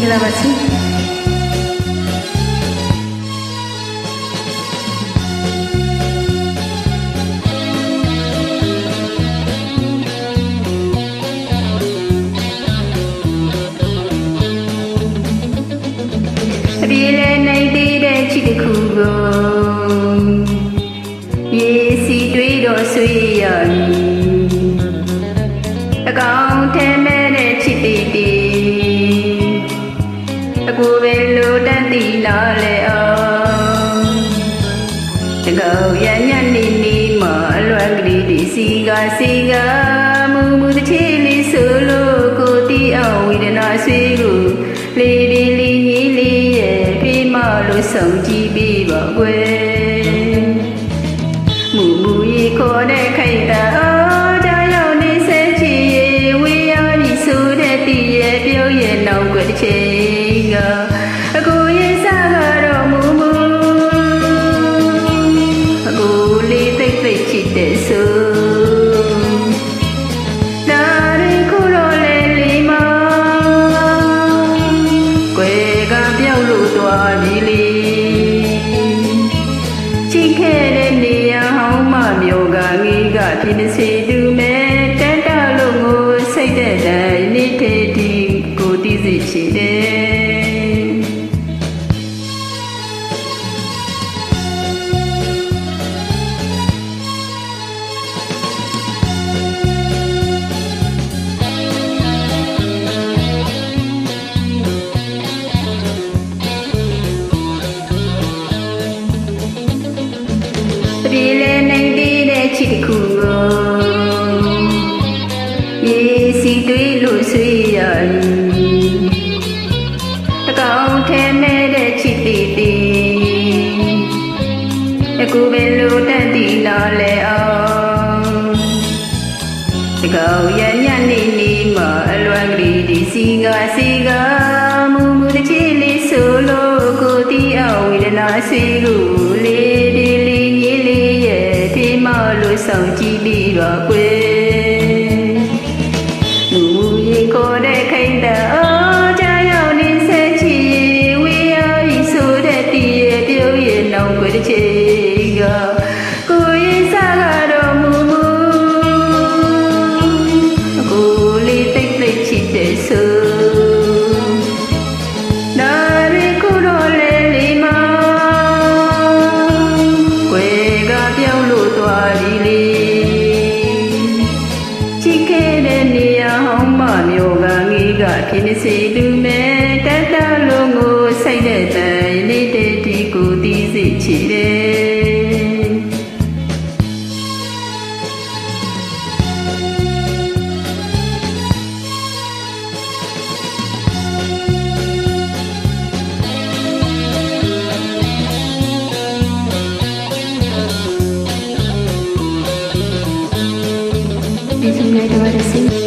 ္ဂလာ ကူပဲလိုတတ်သည်နားလဲအောင်တကောက်ရညနေနေမှာအလွမ်းကလေးဒီစီကစီကမူမူတစ်ချီလေးဆိုလို့ကိုတီးအောင်ဝေဒနာဆွေးကိုလေးဒီလီကြီးလေးရဲ့ဖေးမလို့ဆောင်ကြည့်ပြီးပါကွယ်မူမူရီခေါ်တဲ့ခိုက်တာအော်ဒါရောက်နေစဲချီ ဖြစ်နေစီ တ်တည်လာလဲအောင်တကောက်ရညနေနေမှာအလွမ်းကလေးဒီစီကစီကမူမူတစ်ချီလေးဆိုလို့ကိုတီးအောင်ဝေဒနာစီကိုလေးဒီလေးကြီးလေးရဲ့ဖေးမလို့ဆောင်ကြည့်ပြီးတော့ကွ ကငေးကဖြစ်နေစီသူမဲ့တက်တလုံးကိုစိတ်တဲ့တိုင်နေတဲ့ဒီကိုတီးစီချစ်တယ်ဒီစုံလိုက်တော့